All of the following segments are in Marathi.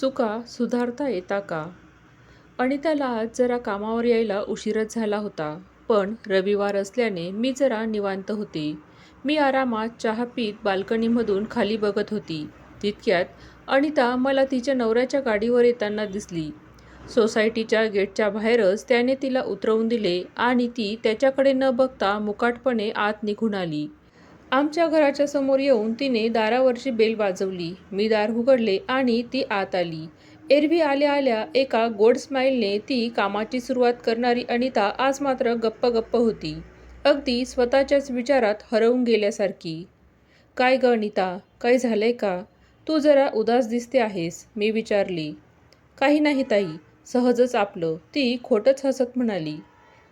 चुका सुधारता येता का? अनिताला आज जरा कामावर यायला उशीरच झाला होता. पण रविवार असल्याने मी जरा निवांत होते. मी आरामात चहा पीत बाल्कनीमधून खाली बघत होती. तितक्यात अनिता मला तिच्या नवऱ्याच्या गाडीवर येताना दिसली. सोसायटीच्या गेटच्या बाहेरच त्याने तिला उतरवून दिले आणि ती त्याच्याकडे न बघता मुकाटपणे आत निघून आली. आमच्या घराच्या समोर येऊन तिने दारावरची बेल वाजवली. मी दार उघडले आणि ती आत आली. एरवी आल्या आल्या एका गोड स्माईलने ती कामाची सुरुवात करणारी अनिता आज मात्र गप्प गप्प होती. अगदी स्वतःच्याच विचारात हरवून गेल्यासारखी. काय ग अनिता काय झालंय का? तू जरा उदास दिसते आहेस मी विचारली. काही नाही ताई सहजच आपलं ती खोटंच हसत म्हणाली.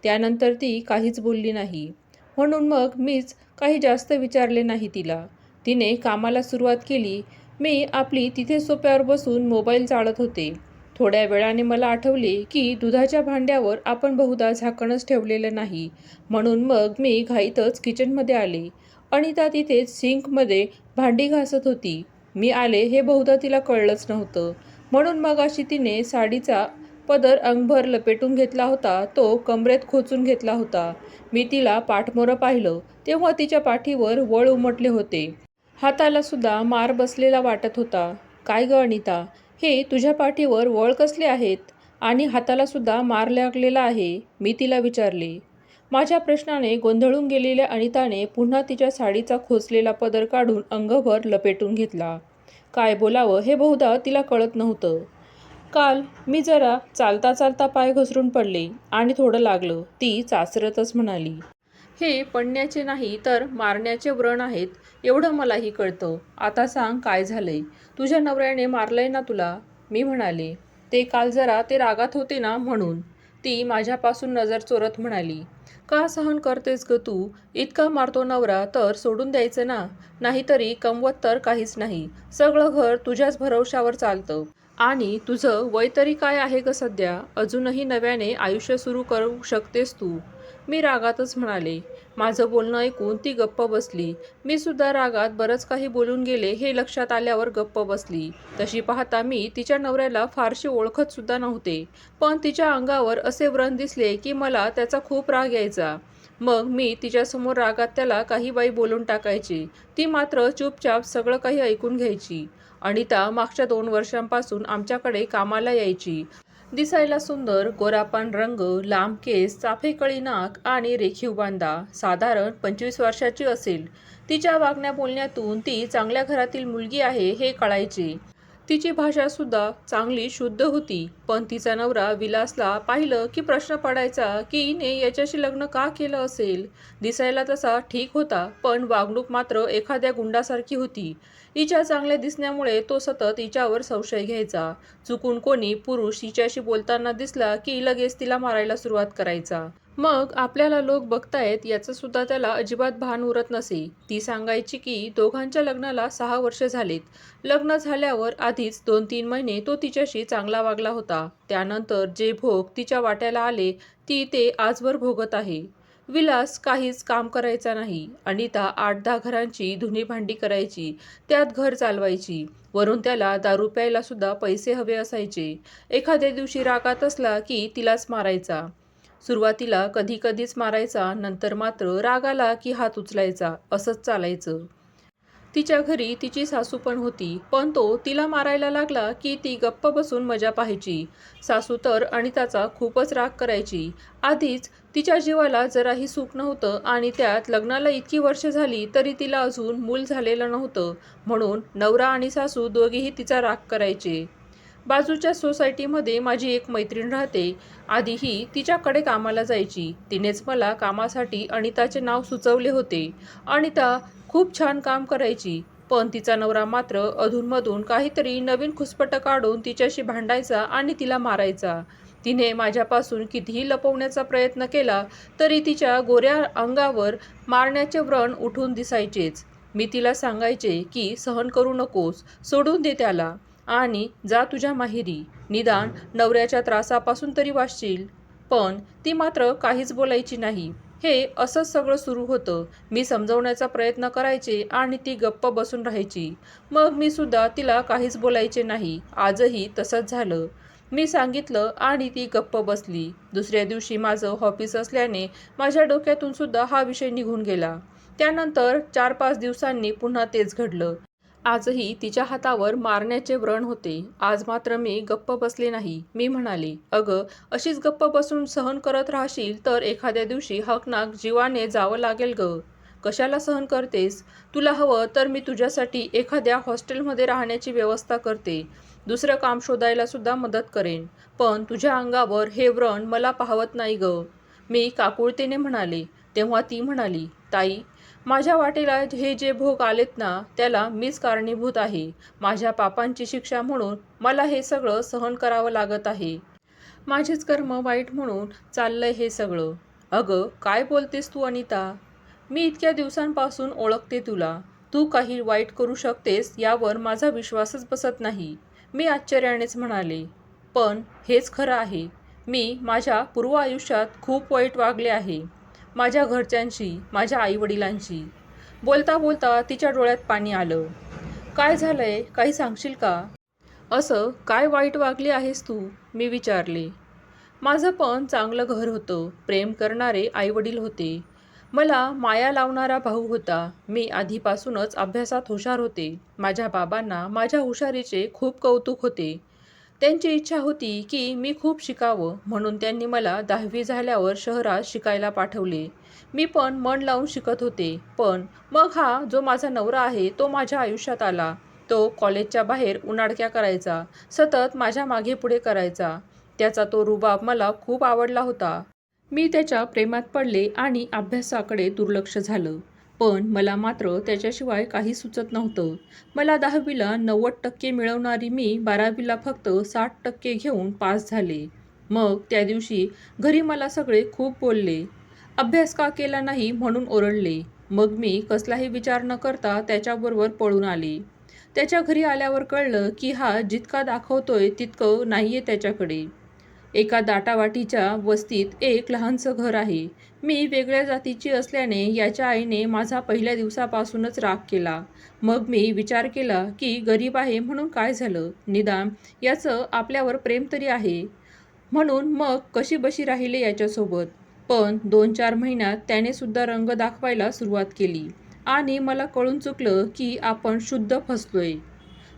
त्यानंतर ती काहीच बोलली नाही. म्हणून मग मीच काही जास्त विचारले नाही तिला. तिने कामाला सुरुवात केली. मी आपली तिथे सोप्यावर बसून मोबाईल चाळत होते. थोड्या वेळाने मला आठवले की दुधाच्या भांड्यावर आपण बहुधा झाकणच ठेवलेलं नाही. म्हणून मग मी घाईतच किचनमध्ये आले अनिता तिथेच सिंकमध्ये भांडी घासत होती. मी आले हे बहुधा तिला कळलंच नव्हतं. म्हणून मग अशी तिने साडीचा पदर अंगभर लपेटून घेतला होता तो कमरेत खोचून घेतला होता. मी तिला पाठमोरं पाहिलं तेव्हा तिच्या पाठीवर वळ उमटले होते. हाताला सुद्धा मार बसलेला वाटत होता. काय ग अनिता हे तुझ्या पाठीवर वळ कसले आहेत? आणि हाताला सुद्धा मार लागलेला आहे मी तिला विचारले. माझ्या प्रश्नाने गोंधळून गेलेल्या अनिताने पुन्हा तिच्या साडीचा खोचलेला पदर काढून अंगभर लपेटून घेतला. काय बोलावं हे बहुधा तिला कळत नव्हतं. काल मी जरा चालता चालता पाय घसरून पडले आणि थोडं लागलं. ती चाचरतच म्हणाली हे पडण्याचे नाही तर मारण्याचे व्रण आहेत एवढं मलाही कळतं. आता सांग काय झालंय? तुझ्या नवऱ्याने मारलंय ना तुला? मी म्हणाले ते काल जरा ते रागात होते ना म्हणून. ती माझ्यापासून नजर चोरत म्हणाली का सहन करतेस ग तू? इतका मारतो नवरा तर सोडून द्यायचं ना? नाहीतरी कमवत तर काहीच नाही. सगळं घर तुझ्याच भरवशावर चालतं. आणि तुझं वय तरी काय आहे ग सध्या? अजूनही नव्याने आयुष्य सुरू करू शकतेस तू. मी रागातच म्हणाले. माझं बोलणं ऐकून ती गप्प बसली. मी सुद्धा रागात बरंच काही बोलून गेले हे लक्षात आल्यावर गप्प बसली. तशी पाहता मी तिच्या नवऱ्याला फारशी ओळखत सुद्धा नव्हते. पण तिच्या अंगावर असे व्रण दिसले की मला त्याचा खूप राग यायचा. मग मी तिच्यासमोर रागात त्याला काही बाई बोलून टाकायची. ती मात्र चुपचाप सगळं काही ऐकून घ्यायची. अनिता मागच्या दोन वर्षांपासून आमच्याकडे कामाला यायची. दिसायला सुंदर गोरापान रंग लांब केस चाफेकळी नाक आणि रेखीव बांधा साधारण पंचवीस वर्षाची असेल. तिच्या वागण्या बोलण्यातून ती चांगल्या घरातील मुलगी आहे हे कळायचे. तिची भाषासुद्धा चांगली शुद्ध होती. पण तिचा नवरा विलासला पाहिलं की प्रश्न पडायचा की हिने याच्याशी लग्न का केलं असेल? दिसायला तसा ठीक होता पण वागणूक मात्र एखाद्या गुंडासारखी होती. हिच्या चांगल्या दिसण्यामुळे तो सतत हिच्यावर संशय घ्यायचा. चुकून कोणी पुरुष हिच्याशी बोलताना दिसला की लगेच तिला मारायला सुरुवात करायचा. मग आपल्याला लोक बघतायत याचंसुद्धा त्याला अजिबात भान उरत नसे. ती सांगायची की दोघांच्या लग्नाला सहा वर्ष झालेत. लग्न झाल्यावर आधीच दोन तीन महिने तो तिच्याशी चांगला वागला होता. त्यानंतर जे भोग तिच्या वाट्याला आले ती ते आजवर भोगत आहे. विलास काहीच काम करायचा नाही. अनिता आठ दहा घरांची धुणी भांडी करायची त्यात घर चालवायची. वरून त्याला दारू प्यायला सुद्धा पैसे हवे असायचे. एखाद्या दिवशी रागात असला की तिलाच मारायचा. सुरुवातीला कधीकधीच मारायचा नंतर मात्र राग आला की हात उचलायचा असंच चालायचं. तिच्या घरी तिची सासू पण होती पण तो तिला मारायला लागला की ती गप्प बसून मजा पाहायची. सासू तर अनिताचा खूपच राग करायची. आधीच तिच्या जीवाला जराही सुख नव्हतं आणि त्यात लग्नाला इतकी वर्ष झाली तरी तिला अजून मूल झालेलं नव्हतं म्हणून नवरा आणि सासू दोघेही तिचा राग करायचे. बाजूच्या सोसायटीमध्ये माझी एक मैत्रीण राहते. आधीही तिच्याकडे कामाला जायची. तिनेच मला कामासाठी अनिताचे नाव सुचवले होते. अनिता खूप छान काम करायची पण तिचा नवरा मात्र अधूनमधून काहीतरी नवीन खुसपटं काढून तिच्याशी भांडायचा आणि तिला मारायचा. तिने माझ्यापासून कितीही लपवण्याचा प्रयत्न केला तरी तिच्या गोऱ्या अंगावर मारण्याचे व्रण उठून दिसायचेच. मी तिला सांगायचे की सहन करू नकोस सोडून दे त्याला. आणि जा तुझ्या माहेरी. निदान नवऱ्याच्या त्रासापासून तरी वाचशील. पण ती मात्र काहीच बोलायची नाही. हे असंच सगळं सुरू होतं. मी समजवण्याचा प्रयत्न करायचे आणि ती गप्प बसून राहायची. मग मी सुद्धा तिला काहीच बोलायचे नाही. आजही तसंच झालं. मी सांगितलं आणि ती गप्प बसली. दुसऱ्या दिवशी माझं ऑफिस असल्याने माझ्या डोक्यातून सुद्धा हा विषय निघून गेला. त्यानंतर चार पाच दिवसांनी पुन्हा तेच घडलं. आजही तिच्या हातावर मारण्याचे व्रण होते. आज मात्र मी गप्प बसले नाही. मी म्हणाले अगं अशीच गप्प बसून सहन करत राहशील तर एखाद्या दिवशी हकनाक जीवाने जावं लागेल ग. कशाला सहन करतेस? तुला हवं तर मी तुझ्यासाठी एखाद्या हॉस्टेलमध्ये राहण्याची व्यवस्था करते. दुसरं काम शोधायला सुद्धा मदत करेन. पण तुझ्या अंगावर हे व्रण मला पाहवत नाही ग. मी काकुळतेने म्हणाले. तेव्हा ती म्हणाली ताई माझ्या वाटेला हे जे भोग आलेत ना त्याला मीच कारणीभूत आहे. माझ्या पापांची शिक्षा म्हणून मला हे सगळं सहन करावं लागत आहे. माझेच कर्म वाईट म्हणून चाललंय हे सगळं. अगं काय बोलतेस तू अनिता? मी इतक्या दिवसांपासून ओळखते तुला. तू काही वाईट करू शकतेस यावर माझा विश्वासच बसत नाही. मी आश्चर्यानेच म्हणाले. पण हेच खरं आहे. मी माझ्या पूर्व आयुष्यात खूप वाईट वागले आहे. माझ्या घरच्यांशी माझ्या आईवडिलांशी. बोलता बोलता तिच्या डोळ्यात पाणी आलं. काय झालंय? काही सांगशील का? असं? काय वाईट वागली आहेस तू? मी विचारले. माझं पण चांगलं घर होतं. प्रेम करणारे आईवडील होते. मला माया लावणारा भाऊ होता. मी आधीपासूनच अभ्यासात हुशार होते. माझ्या बाबांना माझ्या हुशारीचे खूप कौतुक होते. त्यांची इच्छा होती की मी खूप शिकावं म्हणून त्यांनी मला दहावी झाल्यावर शहरात शिकायला पाठवले. मी पण मन लावून शिकत होते पण मग हा जो माझा नवरा आहे तो माझ्या आयुष्यात आला. तो कॉलेजच्या बाहेर उन्हाडक्या करायचा सतत माझ्या मागे पुढे करायचा. त्याचा तो रुबाब मला खूप आवडला होता. मी त्याच्या प्रेमात पडले आणि अभ्यासाकडे दुर्लक्ष झालं. पण मला मात्र त्याच्याशिवाय काही सुचत नव्हतं. मला दहावीला नव्वद टक्के मिळवणारी मी बारावीला फक्त साठ टक्के घेऊन पास झाले. मग त्या दिवशी घरी मला सगळे खूप बोलले. अभ्यास का केला नाही? म्हणून ओरडले. मग मी कसलाही विचार न करता त्याच्याबरोबर पळून आले. त्याच्या घरी आल्यावर कळलं की हा जितका दाखवतोय तितकं नाही आहे त्याच्याकडे. एका दाटावाटीच्या वस्तीत एक लहानसं घर आहे. मी वेगळ्या जातीची असल्याने याच्या आईने माझा पहिल्या दिवसापासूनच राग केला. मग मी विचार केला की गरीब आहे म्हणून काय झालं? निदान याचं आपल्यावर प्रेम तरी आहे. म्हणून मग कशी बशी राहिले याच्यासोबत? पण दोन चार महिन्यात त्याने सुद्धा रंग दाखवायला सुरुवात केली. आणि मला कळून चुकलं की आपण शुद्ध फसलोय.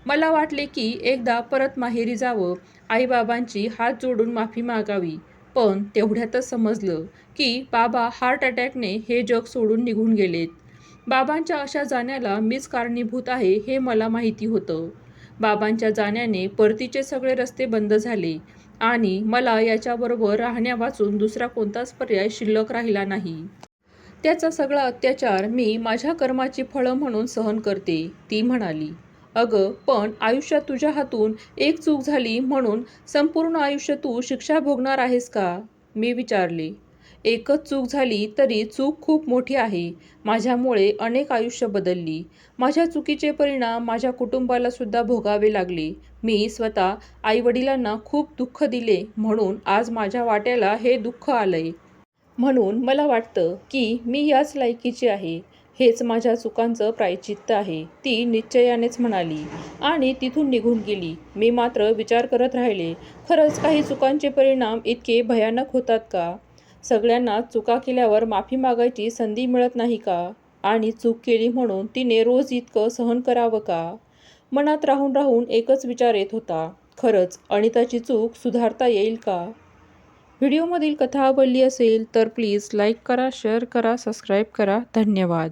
मला वाटले की एकदा परत माहेरी जावं. आईबाबांची हात जोडून माफी मागावी. पण तेवढ्यातच समजलं की बाबा हार्ट अटॅकने हे जग सोडून निघून गेलेत. बाबांच्या अशा जाण्याला मीच कारणीभूत आहे हे मला माहिती होतं. बाबांच्या जाण्याने परतीचे सगळे रस्ते बंद झाले आणि मला याच्याबरोबर राहण्यावाचून दुसरा कोणताच पर्याय शिल्लक राहिला नाही. त्याचा सगळा अत्याचार मी माझ्या कर्माची फळं म्हणून सहन करते ती म्हणाली. अगं पण आयुष्यात तुझ्या हातून एक चूक झाली म्हणून संपूर्ण आयुष्य तू शिक्षा भोगणार आहेस का? मी विचारले. एकच चूक झाली तरी चूक खूप मोठी आहे. माझ्यामुळे अनेक आयुष्य बदलली. माझ्या चुकीचे परिणाम माझ्या कुटुंबाला सुद्धा भोगावे लागले. मी स्वतः आईवडिलांना खूप दुःख दिले म्हणून आज माझ्या वाट्याला हे दुःख आलंय. म्हणून मला वाटतं की मी याच लायकीची आहे. हेच माझ्या चुकांचं प्रायचित्त आहे. ती निश्चयानेच म्हणाली. आणि तिथून निघून गेली. मी मात्र विचार करत राहिले खरंच काही चुकांचे परिणाम इतके भयानक होतात का? सगळ्यांना चुका केल्यावर माफी मागायची संधी मिळत नाही का? आणि चूक केली म्हणून तिने रोज इतकं सहन करावं का? मनात राहून राहून एकच विचार येत होता. खरंच अनिताची चूक सुधारता येईल का? व्हिडिओमधील कथा आवडली असेल तर प्लीज लाईक करा शेअर करा सबस्क्राईब करा. धन्यवाद.